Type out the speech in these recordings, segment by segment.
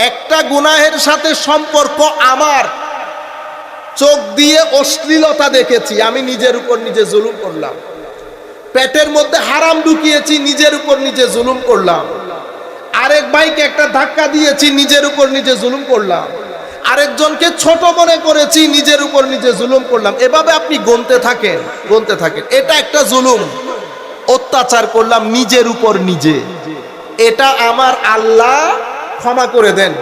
একটা গুনাহের সাথে সম্পর্ক আমার। চোখ দিয়ে অশ্লীলতা দেখেছি, আমি নিজের উপর নিজে জুলুম করলাম। পেটের মধ্যে হারাম ঢুকিয়েছি, নিজের উপর নিজে জুলুম করলাম। আরেক ভাইকে একটা ধাক্কা দিয়েছি, নিজের উপর নিজে জুলুম করলাম। আরেকজনকে ছোট মনে করেছি, নিজের উপর নিজে জুলুম করলাম। এভাবে আপনি গনতে থাকেন গনতে থাকেন। এটা একটা জুলুম। অত্যাচার করলাম নিজের উপর নিজে। এটা আমার আল্লাহ ক্ষমা করে দেন।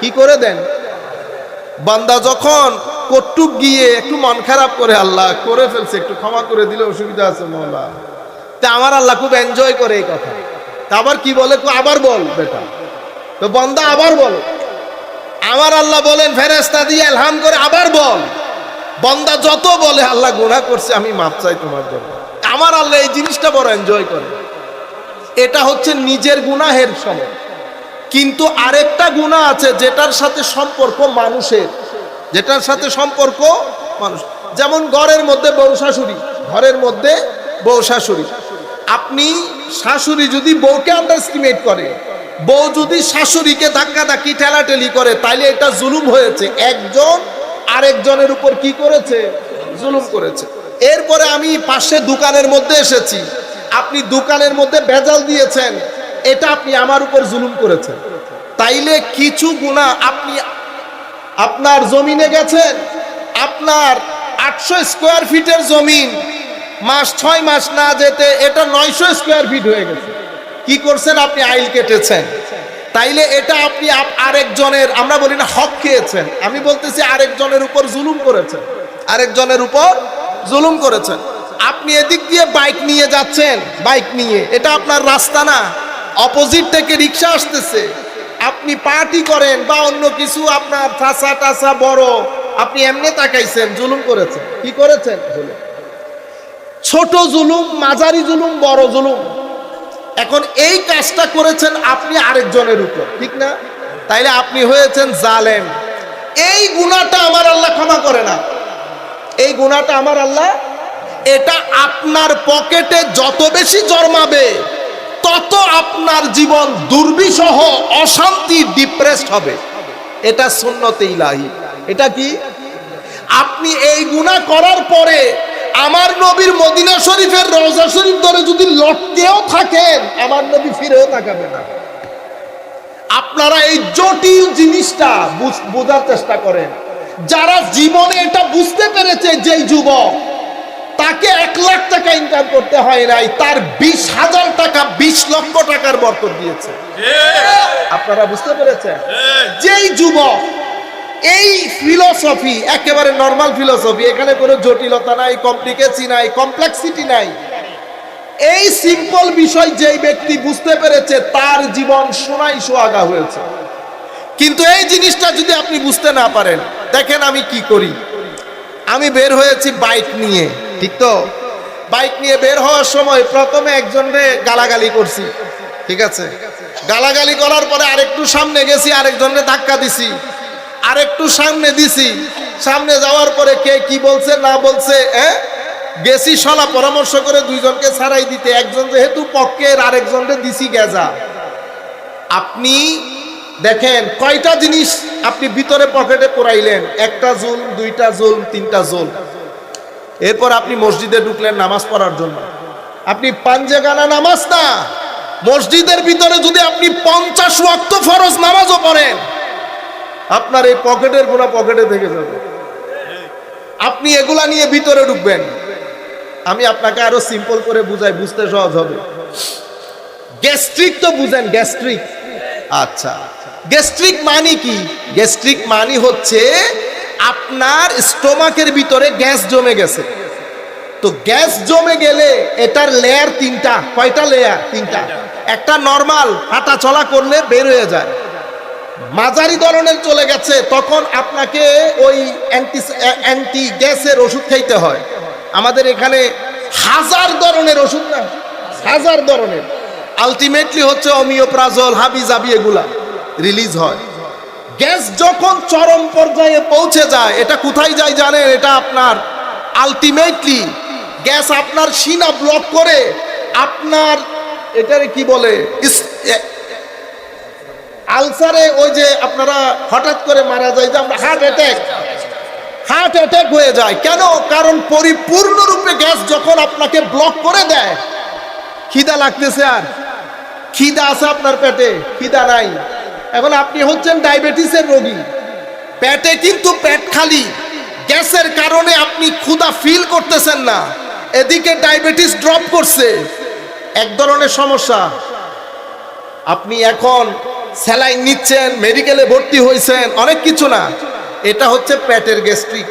কি করে দেন? বান্দা যখন কটুক গিয়ে একটু মন খারাপ করে, আল্লাহ করে ফেলছে, একটু ক্ষমা করে দিলে অসুবিধা আছে মহলা তা আমার আল্লাহ খুব এনজয় করে এই কথা। তা আবার কি বলে? আবার বল, বেটা। তো বান্দা আবার বল। আমার আল্লাহ বলেন ফেরেস্তা দিয়ে এলহাম করে আবার বল। বন্দা যত বলে, আল্লাহ গুনাহ করছে, আমি মাপ চাই তোমার জন্য। আমার আল্লাহ এই জিনিসটা বড় এনজয় করে। এটা হচ্ছে নিজের গুনাহের সময়। কিন্তু আরেকটা গুণা আছে, যেটার সাথে সম্পর্ক মানুষের। যেটার সাথে সম্পর্ক মানুষ যেমন ঘরের মধ্যে বউ শাশুড়ি, ঘরের মধ্যে বউ শাশুড়ি। আপনি শাশুড়ি যদি বউকে আন্ডারস্টিমেট করে, বউ যদি শাশুড়িকে ধাক্কা ধাক্কি ঠেলাঠেলি করে, তাইলে এটা জুলুম হয়েছে। একজন আরেকজনের উপর কি করেছে? জুলুম করেছে। এরপরে আমি পাশে দোকানের মধ্যে এসেছি। আপনি দোকানের মধ্যে ভেজাল দিয়েছেন। এটা আপনি আমার উপর জুলুম করেছেন। তাইলে কিছু গুণা আপনি আপনার জমিনে গেছেন আপনার আটশো স্কোয়ার ফিটের জমিন, মাস ছয় মাস না যেতে এটা নয়শো স্কোয়ার ফিট হয়ে গেছে। কি করছেন আপনি? আইল কেটেছেন। তাইলে এটা আপনি আপ- আরেকজনের আমরা বলি না, হক খেয়েছেন। আমি বলতেছি আরেকজনের উপর জুলুম করেছেন। আরেকজনের উপর জুলুম করেছেন। আপনি এদিক দিয়ে বাইক নিয়ে যাচ্ছেন। বাইক নিয়ে। এটা আপনার রাস্তা না। অপোজিট থেকে রিক্সা আসতেছে। আপনি পার্টি করেন বা অন্য কিছু, আপনার ঠাসা টাসা বড়, আপনি এমনি তাকাইছেন, জুলুম করেছেন। কি করেছেন? জুলুম। ছোট জুলুম, মাঝারি জুলুম, বড় জুলুম। এখন এই কাজটা করেছেন আপনি আরেকজনের উপর, ঠিক না? তাইলে আপনি হয়েছেন জালেম। এই গুণাটা আমার আল্লাহ ক্ষমা করে না। এই গুণাটা আমার আল্লাহ, এটা আপনার পকেটে যত বেশি জন্মাবে তত আপনার জীবন দুর্বিষহ, অশান্তি ডিপ্রেসড হবে। এটা সুন্নতে ইলাহি। এটা কি? আপনি এই গুনাহ করার পরে আমার নবীর মদিনা শরীফের রওজা শরীফ ধরে যদি লটকেও থাকেন, আমার নবী ফিরেও তাকাবে না। আপনারা এই জটিল জিনিসটা বোঝার চেষ্টা করেন। যারা জীবনে এটা বুঝতে পেরেছে, যেই যুবক তাকে এক লাখ টাকা ইনকাম করতে হয় নাই তার বিশ হাজার টাকা বিশ লক্ষ টাকার বর্তন দিয়েছে। আপনারা বুঝতে পেরেছেন? যেই যুবক এই ফিলোসফি একেবারে নর্মাল ফিলোসফি এখানে কোনো জটিলতা নাই কমপ্লিকেসি নাই কমপ্লেক্সিটি নাই। এই সিম্পল বিষয় যেই ব্যক্তি বুঝতে পেরেছে তার জীবন সোনাই সোয়াগা হয়েছে। কিন্তু এই জিনিসটা যদি আপনি বুঝতে না পারেন দেখেন আমি কি করি। আমি বের হয়েছি বাইক নিয়ে। ঠিক তো? বাইক নিয়ে বের হওয়ার সময় প্রথমে একজনরে গালাগালি করছি, ঠিক আছে? গালাগালি করার পরে আরেকটু সামনে গেছি, আরেকজনরে ধাক্কা দিছি। আরেকটু সামনে দিছি, সামনে যাওয়ার পরে কে কি বলছে, না বলছে হ্যাঁ গেছি সলা পরামর্শ করে দুইজনকে ছাড়াই দিতে। একজন যেহেতু পক্ষের, আরেকজনরে দিছি গেজা। আপনি দেখেন কয়টা জিনিস আপনি ভিতরে পকেটে পড়াইলেন? একটা জুল, দুইটা জুল, তিনটা জুল। এরপর আপনি মসজিদে ঢুকলেন নামাজ পড়ার জন্য। আপনি পাঞ্জে গানা নামাজ না, মসজিদের ভিতরে যদি আপনি পঞ্চাশ ওয়াক্ত ফরজ নামাজও পড়েন, আপনার এই পকেটের গোনা পকেটে থেকে যাবে। আপনি এগুলা নিয়ে ভিতরে ঢুকবেন। আমি আপনাকে আরও সিম্পল করে বুঝাই, বুঝতে সহজ হবে। গ্যাস্ট্রিক তো বুঝেন, গ্যাস্ট্রিক। আচ্ছা গ্যাস্ট্রিক মানে কি? গ্যাস্ট্রিক মানে হচ্ছে আপনার স্টোমাকের ভিতরে গ্যাস জমে গেছে। তো গ্যাস জমে গেলে এটার লেয়ার তিনটা, কয়টা লেয়ার তিনটা। একটা নর্মাল হাঁটা চলা করলে বের হয়ে যায়। মাঝারি ধরনের চলে গেছে, তখন আপনাকে ওই অ্যান্টি অ্যান্টি গ্যাসের ওষুধ খাইতে হয়। আমাদের এখানে হাজার ধরনের ওষুধ না? হাজার ধরনের। আলটিমেটলি হচ্ছে অমিওপ্রাজল হাবি জাবি এগুলা রিলিজ হয়। গ্যাস যখন চরম পর্যায়ে পৌঁছে যায়, এটা কোথায় যায় জানেন? এটা আপনার আলটিমেটলি গ্যাস আপনার সিনা ব্লক করে আপনার এটারে কি বলে? আলসারে ওই যে আপনারা হঠাৎ করে মারা যায় যে আমরা হার্ট অ্যাটাক হার্ট অ্যাটাক হয়ে যায়। কেন? কারণ পরিপূর্ণরূপে গ্যাস যখন আপনাকে ব্লক করে দেয়, খিদা লাগতেছে আর। খিদা আছে আপনার পেটে, খিদা নাই। এখন আপনি হচ্ছেন ডায়াবেটিসের রোগী। পেটে কিন্তু পেট খালি। গ্যাসের কারণে আপনি ক্ষুধা ফিল করতেছেন না। এদিকে ডায়াবেটিস ড্রপ করছে। এক ধরনের সমস্যা। আপনি এখন স্যালাইন নিচ্ছেন, মেডিকেলে ভর্তি হয়েছেন, অনেক কিছু না। এটা হচ্ছে পেটের গ্যাস্ট্রিক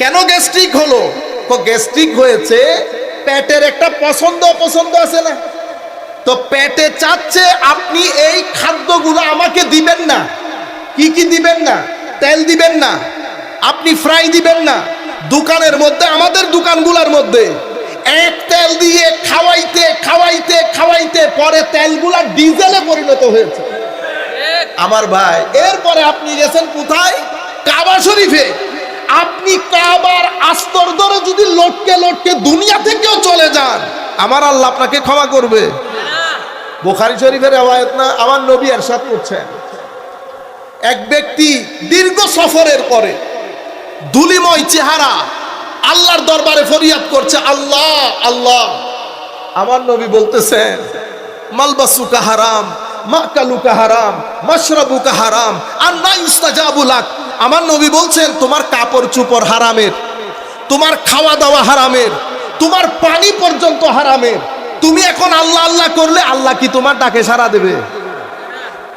কেন গ্যাস্ট্রিক হলো? গ্যাস্ট্রিক হয়েছে, পেটের একটা পছন্দ অপছন্দ আছে না। তো পেটে চাচ্ছে, আপনি এই খাদ্যগুলো আমাকে দিবেন না। কি কি দিবেন না? তেল দিবেন না। আপনি ফ্রাই দিবেন না। দোকানের মধ্যে, আমাদের দোকানগুলোর মধ্যে এক তেল দিয়ে খাওয়াইতে খাওয়াইতে খাওয়াইতে পরে তেলগুলা ডিজেলে পরিণত হয়েছে। আমার ভাই, এরপরে আপনি গেছেন কোথায়? কাবা শরীফে। আপনি কাবার আস্তর ধরে যদি লটকে লটকে দুনিয়া থেকেও চলে যান, আমার আল্লাহ আপনাকে ক্ষমা করবে। বোখারি শরীফের রেওয়ায়ত না, আমার নবী এরশাদ করছেন। এক ব্যক্তি দীর্ঘ সফরের পরে ধুলিময় চেহারা, আল্লাহর দরবারে ফরিয়াদ করছে, আল্লাহ আল্লাহ। আমার নবী বলতেছেন, মালবাসুকা হারাম, মাকালুকা হারাম, মাশরাবুকা হারাম, আর না ইস্তাজাবুলাক আমার নবী বলছেন, তোমার কাপড় চুপড় হারামের, তোমার খাওয়া দাওয়া হারামের, তোমার পানি পর্যন্ত হারামের তুমি এখন আল্লাহ আল্লাহ করলে আল্লাহ কি তোমার ডাকে সারা দেবে?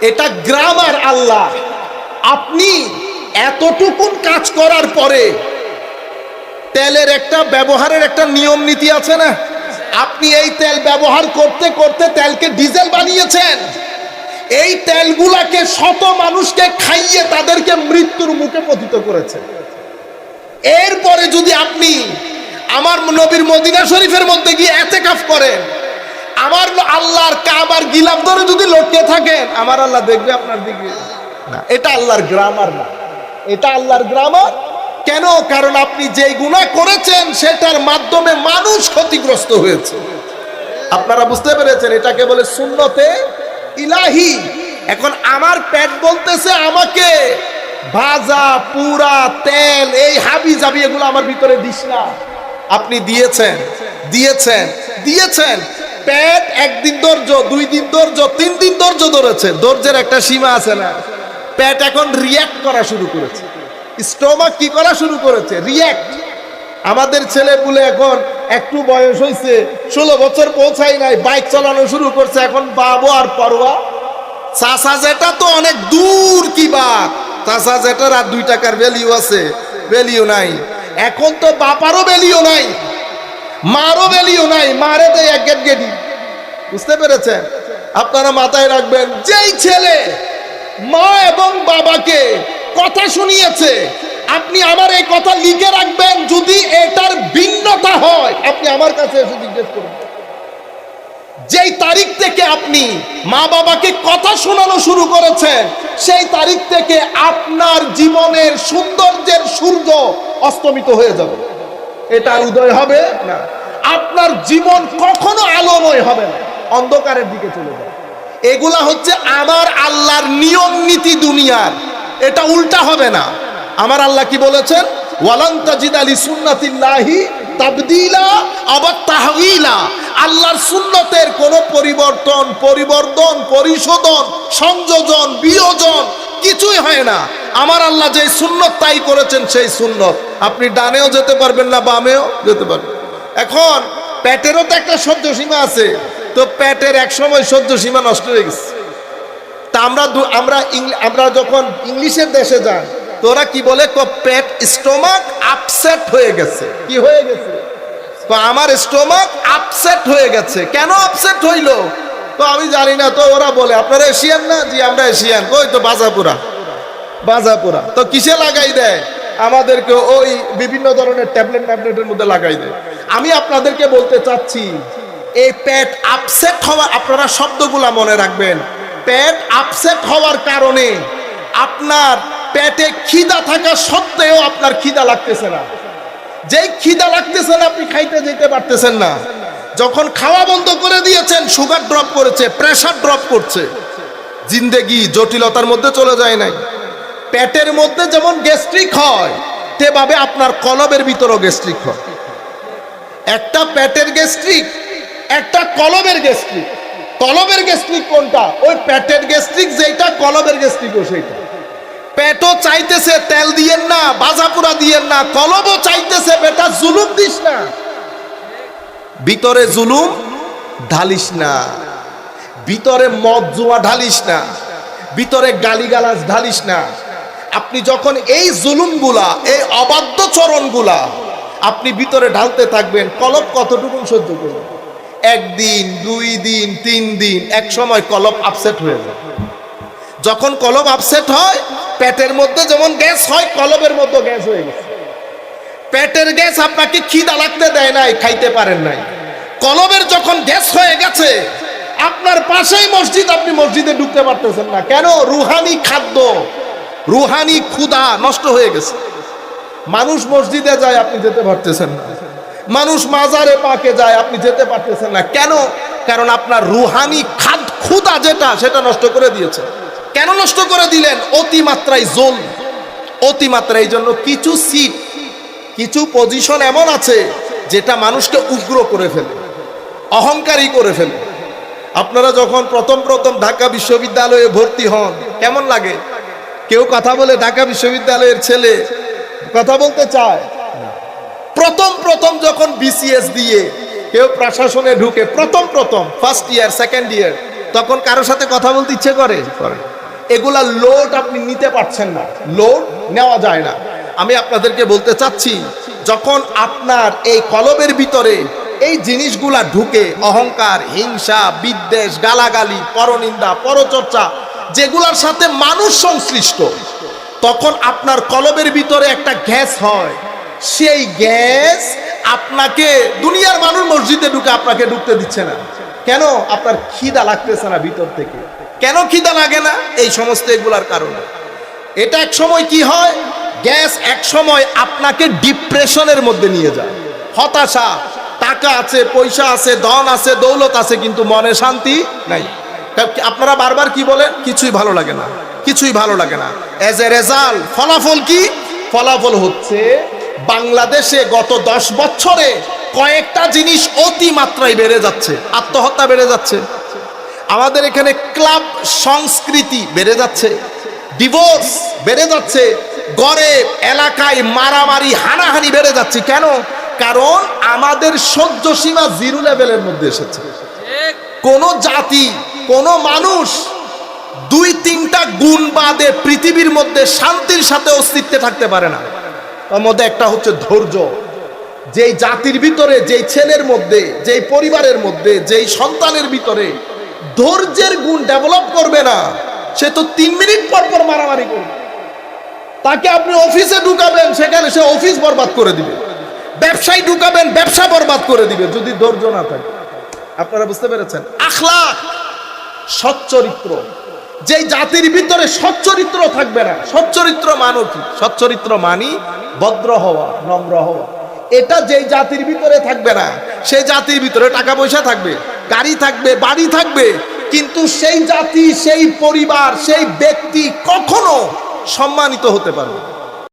এটা গ্রামার আল্লাহ। আপনি এতটুকুন কাজ করার পরে তেলের একটা ব্যবহারের একটা নিয়ম নীতি আছে না? আপনি এই তেল ব্যবহার করতে করতে তেলকে ডিজেল বানিয়েছেন। এই তেলগুলাকে শত মানুষকে খাইয়ে তাদেরকে মৃত্যুর মুখে পতিত করেছে। এরপরে যদি আপনি আমার নবীর মদিনা শরীফের মধ্যে গিয়ে এতে কাফ করেন আমার আল্লাহর কাবার গিলাপ ধরে যদি লটকে থাকেন আমার আল্লাহ দেখবে আপনার দিকে। না, এটা আল্লাহর গ্রামার না। এটা আল্লাহর গ্রামার কেন? কারণ আপনি যেই গুণা করেছেন, সেটার মাধ্যমে মানুষ ক্ষতিগ্রস্ত হয়েছে। আপনারা বুঝতে পেরেছেন, এটাকে বলে শূন্যতে ইলাহি। এখন আমার পেট বলতেছে আমাকে, ভাজা, পুরা, তেল, এই হাবি জাবি এগুলো আমার ভিতরে দিস না। আপনি দিয়েছেন দিয়েছেন দিয়েছেন। পেট একদিন ধৈর্য দুই দিন ধৈর্য তিন দিন ধৈর্য ধরেছে। ধৈর্যের একটা সীমা আছে না। পেট এখন রিয়াক্ট করা শুরু করেছে। স্টোমাক কি করা শুরু করেছে? রিয়াক্ট আমাদের ছেলে পুলে এখন একটু বয়স হয়েছে ষোলো বছর পৌঁছাই নাই বাইক চালানো শুরু করছে, এখন বাবু আর পরোয়া। চাষা যেটা তো অনেক দূর কি বাত। চাষা যেটার আর দুই টাকার ভ্যালিউ আছে ভ্যালিউ নাই। এখন তো বাপারও ভ্যালিউ নাই। মারও ভ্যালিউ নাই, মারে দেয় এক গেট গেটি বুঝতে পেরেছেন? আপনারা মাথায় রাখবেন, যেই ছেলে মা এবং বাবাকে কথা শুনিয়েছে, আপনি আমার এই কথা লিখে রাখবেন, যদি এটার ভিন্নতা হয়, আপনি আমার কাছে এসে জিজ্ঞেস করবেন যেই তারিখ থেকে আপনি মা বাবাকে কথা শোনানো শুরু করেছেন, সেই তারিখ থেকে আপনার জীবনের সৌন্দর্যের সূর্য অস্তমিত হয়ে যাবে। এটা উদয় হবে? না। জীবন কখনো আলোময় হবে না, অন্ধকারের দিকে চলে যাবে এগুলা হচ্ছে আমার আল্লাহর নিয়ম নীতি দুনিয়ার। এটা উল্টা হবে না। আমার আল্লাহ কি বলেছেন? ওয়ালান্তাজিদ আলী সুন্নাতিল্লাহি তাবদিলা আবার তাহবিলা আল্লাহর সুন্নতের কোনো পরিবর্তন পরিবর্তন, পরিশোধন, সংযোজন, বিয়োজন কিছুই হয় না। আমার আল্লাহ যে সুন্নত তাই করেছেন সেই সুন্নত। আপনি ডানেও যেতে পারবেন না বামেও যেতে পারবেন। এখন পেটেরও তো একটা সহ্য সীমা আছে। তো পেটের এক সময় সহ্য সীমা নষ্ট হয়ে গেছে। তা আমরা আমরা আমরা যখন ইংলিশের দেশে যান তো ওরা কি বলে? ক, পেট, স্টোমাক আপসেট হয়ে গেছে। কি হয়ে গেছে? তো আমার স্টোমাক আপসেট হয়ে গেছে। কেন আপসেট হইল? তো আমি জানি না। তো ওরা বলে, আপনারা এশিয়ান না? জি, আমরা এশিয়ান। কই তো বাজাপুরা। বাজাপুরা। তো কিসে লাগাই দেয়? আমাদেরকে ওই বিভিন্ন ধরনের ট্যাবলেট ট্যাবলেটের মধ্যে লাগাই দেয়। আমি আপনাদেরকে বলতে চাচ্ছি, এই পেট আপসেট হওয়া আপনারা শব্দগুলা মনে রাখবেন। পেট আপসেট হওয়ার কারণে আপনার পেটে খিদা থাকা সত্ত্বেও আপনার খিদা লাগতেছে না। যেই খিদা লাগতেছে না, আপনি খাইতে যেতে পারতেছেন না। যখন খাওয়া বন্ধ করে দিয়েছেন, সুগার ড্রপ করেছে প্রেসার ড্রপ করছে, জিন্দেগি, জটিলতার মধ্যে চলে যায় নাই। পেটের মধ্যে যেমন গ্যাস্ট্রিক হয়, তেভাবে আপনার কলবের ভিতরও গ্যাস্ট্রিক হয়। একটা পেটের গ্যাস্ট্রিক একটা কলবের গ্যাস্ট্রিক কলবের গ্যাস্ট্রিক কোনটা? ওই পেটের গ্যাস্ট্রিক যেটা কলবের ও সেইটা। পেটও চাইতেছে তেল দিয়েন না বাজাপুরা দিয়েন না কলবও চাইতেছে বেটা জুলুম দিস না। ভিতরে জুলুম, ঢালিস না। ভিতরে মদ জুয়া ঢালিস না। ভিতরে গালিগালাজ ঢালিস না। আপনি যখন এই জুলুমগুলা, এই অবাধ্য চরণগুলা আপনি ভিতরে ঢালতে থাকবেন কলব কতটুকু সহ্য করবেন? একদিন, দুই দিন, তিন দিন, এক সময় কলব আপসেট হয়ে যায়। যখন কলব আপসেট হয়, পেটের মধ্যে যেমন গ্যাস হয় কলবের মধ্যে গ্যাস হয়ে গেছে। পেটের গ্যাস আপনাকে খিদা লাগতে দেয় নাই, খাইতে পারেন নাই। কলবের যখন গ্যাস হয়ে গেছে, আপনার পাশেই মসজিদ, আপনি মসজিদে ঢুকতে পারতেছেন না। কেন? রুহানি খাদ্য, রুহানি ক্ষুধা নষ্ট হয়ে গেছে। মানুষ মসজিদে যায়, আপনি যেতে পারতেছেন না। মানুষ মাজারে পাকে যায়, আপনি যেতে পারতেছেন না। কেন? কারণ আপনার রুহানি খাদ ক্ষুধা যেটা, সেটা নষ্ট করে দিয়েছে। কেন নষ্ট করে দিলেন? অতিমাত্রায় জোল অতিমাত্রা এই জন্য কিছু সিট, কিছু পজিশন এমন আছে, যেটা মানুষকে উগ্র করে ফেলে, অহংকারী করে ফেলে। আপনারা যখন প্রথম প্রথম ঢাকা বিশ্ববিদ্যালয়ে ভর্তি হন, কেমন লাগে? কেউ কথা বলে ঢাকা বিশ্ববিদ্যালয়ের ছেলে কথা বলতে চায়। প্রথম প্রথম যখন বিসিএস দিয়ে কেউ প্রশাসনে ঢুকে প্রথম প্রথম ফার্স্ট ইয়ার সেকেন্ড ইয়ার তখন কারোর সাথে কথা বলতে ইচ্ছে করে? করে। এগুলা লোড আপনি নিতে পারছেন না। লোড নেওয়া যায় না। আমি আপনাদেরকে বলতে চাচ্ছি যখন আপনার এই কলবের ভিতরে এই জিনিসগুলা ঢুকে অহংকার হিংসা বিদ্বেষ গালাগালি পরনিন্দা পরচর্চা যেগুলার সাথে মানুষ সংশ্লিষ্ট তখন আপনার কলবের ভিতরে একটা গ্যাস হয়। সেই গ্যাস আপনাকে দুনিয়ার মানুষ মসজিদে ঢুকে আপনাকে ঢুকতে দিচ্ছে না। কেন? আপনার খিদা লাগতেছে না ভিতর থেকে। কেন খিদা লাগে না? এই সমস্ত এগুলার কারণে। এটা এক সময় কি হয়? গ্যাস এক সময় আপনাকে ডিপ্রেশনের মধ্যে নিয়ে যায়। হতাশা, টাকা আছে, পয়সা আছে, ধন আছে, দৌলত আছে, কিন্তু মনে শান্তি নাই। আপনারা বারবার কি বলেন? কিছুই ভালো লাগে না। কিছুই ভালো লাগে না। এজ এ রেজাল্ট ফলাফল কি? ফলাফল হচ্ছে বাংলাদেশে গত দশ বছরে কয়েকটা জিনিস অতি মাত্রায় বেড়ে যাচ্ছে। আত্মহত্যা বেড়ে যাচ্ছে। আমাদের এখানে ক্লাব সংস্কৃতি বেড়ে যাচ্ছে। ডিভোর্স বেড়ে যাচ্ছে। গড়ে এলাকায় মারামারি হানাহানি বেড়ে যাচ্ছে। কেন? কারণ আমাদের সহ্য সীমা জিরো লেভেলের মধ্যে এসেছে। কোন জাতি কোন মানুষ দুই তিনটা গুণ বাদে পৃথিবীর মধ্যে শান্তির সাথে অস্তিত্বে থাকতে পারে না। তার মধ্যে একটা হচ্ছে ধৈর্য। যেই জাতির ভিতরে, যেই ছেলের মধ্যে, যেই পরিবারের মধ্যে, যেই সন্তানের ভিতরে ধৈর্যের গুণ ডেভেলপ করবে না, সে তো তিন মিনিট পর পর মারামারি করবে। তাকে আপনি অফিসে ঢুকাবেন, সেখানে সে অফিস বরবাদ করে দিবে। ব্যবসায় ঢুকাবেন, ব্যবসা বরবাদ করে দিবে, যদি ধৈর্য না থাকে। আপনারা বুঝতে পেরেছেন? আখলা সচ্চরিত্র যেই জাতির ভিতরে সচ্চরিত্র থাকবে না। সচ্চরিত্র মানো কি? সচ্চরিত্র মানি ভদ্র হওয়া, নম্র হওয়া। এটা যে জাতির ভিতরে থাকবে না, সেই জাতির ভিতরে টাকা পয়সা থাকবে, গাড়ি থাকবে, বাড়ি থাকবে। কিন্তু সেই জাতি, সেই পরিবার, সেই ব্যক্তি কখনো সম্মানিত হতে পারবে।